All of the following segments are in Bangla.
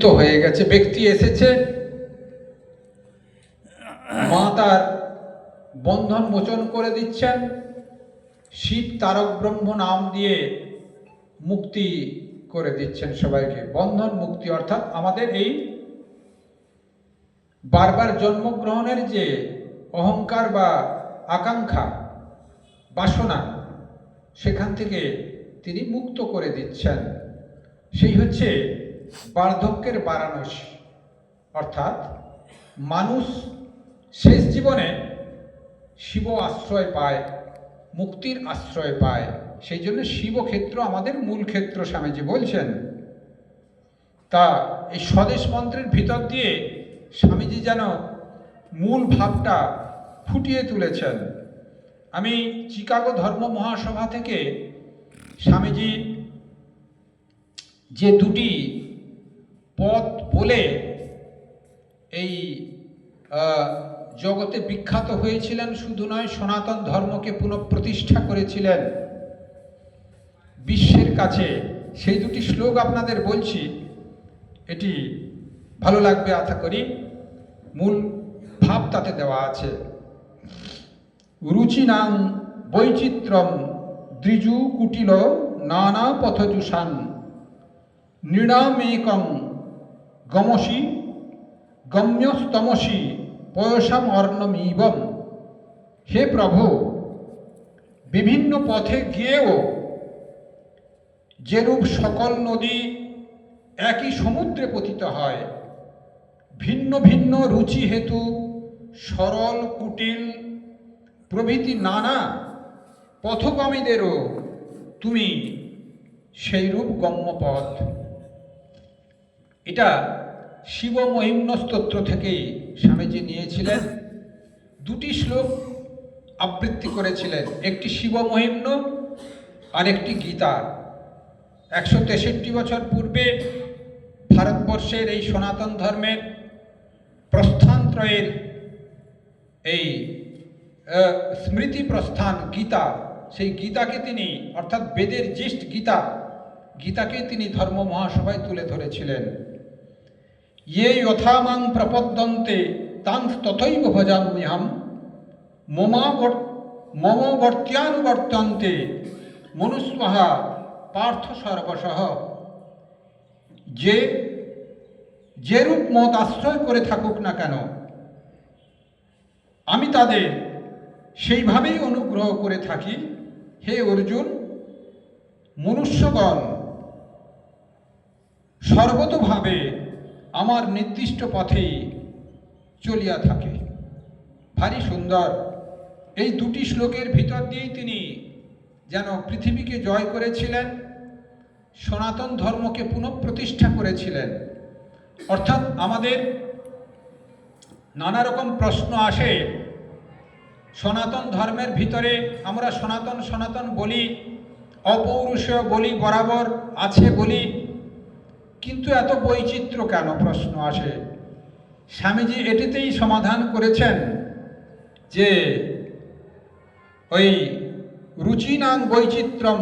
তো হয়ে গেছে, ব্যক্তি এসেছে। মা তার বন্ধন মোচন করে দিচ্ছেন। শিব তারক ব্রহ্ম নাম দিয়ে মুক্তি করে দিচ্ছেন সবাইকে। বন্ধন মুক্তি, অর্থাৎ আমাদের এই বারবার জন্মগ্রহণের যে অহংকার বা আকাঙ্ক্ষা, বাসনা, সেখান থেকে তিনি মুক্ত করে দিচ্ছেন। সেই হচ্ছে বার্ধক্যের বারাণসী। অর্থাৎ মানুষ শেষ জীবনে শিব আশ্রয় পায়, মুক্তির আশ্রয় পায়। সেই জন্য শিবক্ষেত্র আমাদের মূল ক্ষেত্র, স্বামীজি বলছেন। তা এই স্বদেশ মন্ত্রের ভিতর দিয়ে স্বামীজি যেন মূল ভাবটা ফুটিয়ে তুলেছেন। আমি চিকাগো ধর্ম মহাসভা থেকে স্বামীজি যে দুটি পথ বলে এই জগতে বিখ্যাত হয়েছিলেন শুধু নয়, সনাতন ধর্মকে পুনঃপ্রতিষ্ঠা করেছিলেন বিশ্বের কাছে। সেই দুটি শ্লোক আপনাদের বলছি, এটি ভালো লাগবে আশা করি। মূল ভাব তাতে দেওয়া আছে। রুচিনাং বৈচিত্র্যম দ্রিজু কুটিল নানা পথজুষান নৃণামেকং গমসি, গম্যস্তমসি, পয়সাম অর্ণমীবম হে প্রভু, বিভিন্ন পথে গিয়েও যেরূপ সকল নদী একই সমুদ্রে পতিত হয়, ভিন্ন ভিন্ন রুচি হেতু সরল, কুটিল প্রভৃতি নানা পথগামীদেরও তুমি সেইরূপ গম্য পথ এটা শিব মহিম্ন স্তোত্র থেকেই স্বামীজি নিয়েছিলেন। দুটি শ্লোক আবৃত্তি করেছিলেন, একটি শিব মহিম্ন আর একটি গীতা। একশো তেষট্টি বছর পূর্বে ভারতবর্ষের এই সনাতন ধর্মের প্রস্থানত্রয়ের এই স্মৃতি প্রস্থান গীতা, সেই গীতাকে তিনি, অর্থাৎ বেদের জ্যেষ্ঠ গীতা, গীতাকে তিনি ধর্ম মহাসভায় তুলে ধরেছিলেন। ইয়ে যথামাং প্রপদ্যন্তে তাং তথৈব ভজাম্যহম মমাবর মমবর্ত্যানুবর্তন্তে মনুস্বহা পার্থ সর্বসহ যে যেরূপ মত আশ্রয় করে থাকুক না কেন, আমি তাদের সেইভাবেই অনুগ্রহ করে থাকি। হে অর্জুন, মনুষ্যগণ, সর্বতভাবে আমার নির্দিষ্ট পথেই চলিয়া থাকে। ভারী সুন্দর। এই দুটি শ্লোকের ভিতর দিয়েই তিনি যেন পৃথিবীকে জয় করেছিলেন, সনাতন ধর্মকে পুনঃপ্রতিষ্ঠা করেছিলেন। অর্থাৎ আমাদের নানা রকম প্রশ্ন আসে, সনাতন ধর্মের ভিতরে আমরা সনাতন সনাতন বলি, অপৌরুষীয় বলি বরাবর আছে বলি কিন্তু এত বৈচিত্র্য কেন প্রশ্ন আসে? স্বামীজি এটিতেই সমাধান করেছেন যে ওই রুচিনাং বৈচিত্র্যম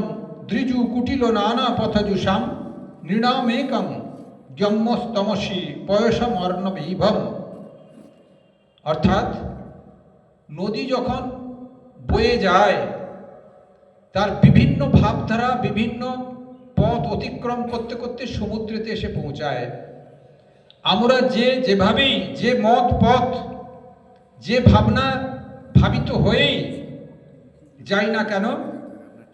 দ্রিজু কুটিল নানা পথজুষাম নৃণামেকং যম্যস্তমসি পয়সম অর্ণবীভম অর্থাৎ নদী যখন বয়ে যায়, তার বিভিন্ন ভাবধারা, বিভিন্ন পথ অতিক্রম করতে করতে সমুদ্রেতে এসে পৌঁছায়। আমরা যে যেভাবেই যে মত পথ, যে ভাবনা ভাবিত হয়েই যাই না কেন,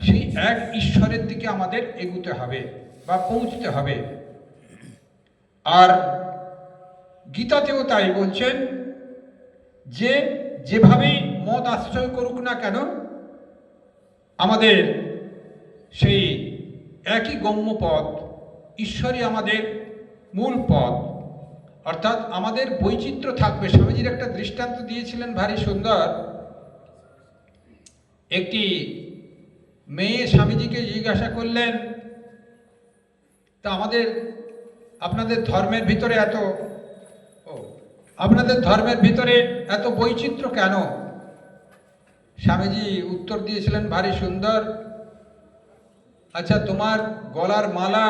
সেই এক ঈশ্বরের দিকে আমাদের এগুতে হবে বা পৌঁছতে হবে। আর গীতাতেও তাই বলছেন যে যেভাবেই মত আশ্রয় করুক না কেন, আমাদের সেই একই গম্য পথ, ঈশ্বরই আমাদের মূল পথ। অর্থাৎ আমাদের বৈচিত্র্য থাকবে। স্বামীজির একটা দৃষ্টান্ত দিয়েছিলেন ভারী সুন্দর। একটি মেয়ে স্বামীজিকে জিজ্ঞাসা করলেন, তা আমাদের, আপনাদের ধর্মের ভিতরে এত আপনাদের ধর্মের ভিতরে এত বৈচিত্র্য কেন? স্বামীজি উত্তর দিয়েছিলেন, ভারী সুন্দর আচ্ছা তোমার গলার মালা,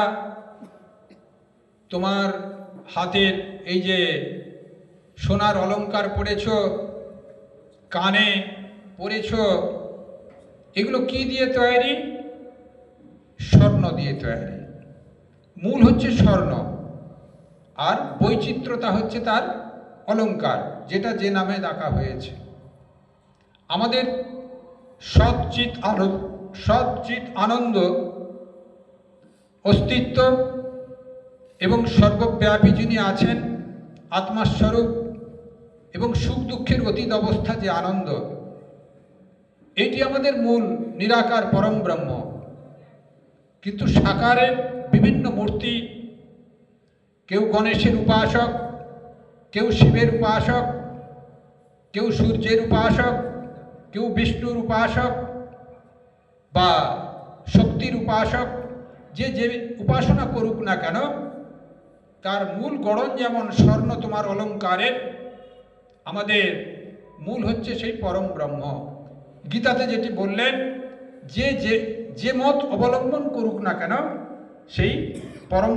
তোমার হাতের এই যে সোনার অলঙ্কার পরেছ, কানে পরেছ, এগুলো কি দিয়ে তৈরি? স্বর্ণ দিয়ে তৈরি। মূল হচ্ছে স্বর্ণ, আর বৈচিত্র্যতা হচ্ছে তার অলঙ্কার যেটা যে নামে ডাকা হয়েছে। আমাদের সচ্চিত আনন্দ সচ্চিত আনন্দ অস্তিত্ব এবং সর্বব্যাপী যিনি আছেন, আত্মাস্বরূপ এবং সুখ দুঃখের অতীত অবস্থা যে আনন্দ, এটি আমাদের মূল, নিরাকার পরম ব্রহ্ম। কিন্তু সাকারের বিভিন্ন মূর্তি, কেউ গণেশের উপাসক, কেউ শিবের উপাসক, কেউ সূর্যের উপাসক, কেউ বিষ্ণুর উপাসক বা শক্তির উপাসক যে যে উপাসনা করুক না কেন, তার মূল গড়ন যেমন স্বর্ণ তোমার অলঙ্কারের, আমাদের মূল হচ্ছে সেই পরম ব্রহ্ম। গীতাতে যেটি বললেন, যে যে যে মত অবলম্বন করুক না কেন, সেই পরম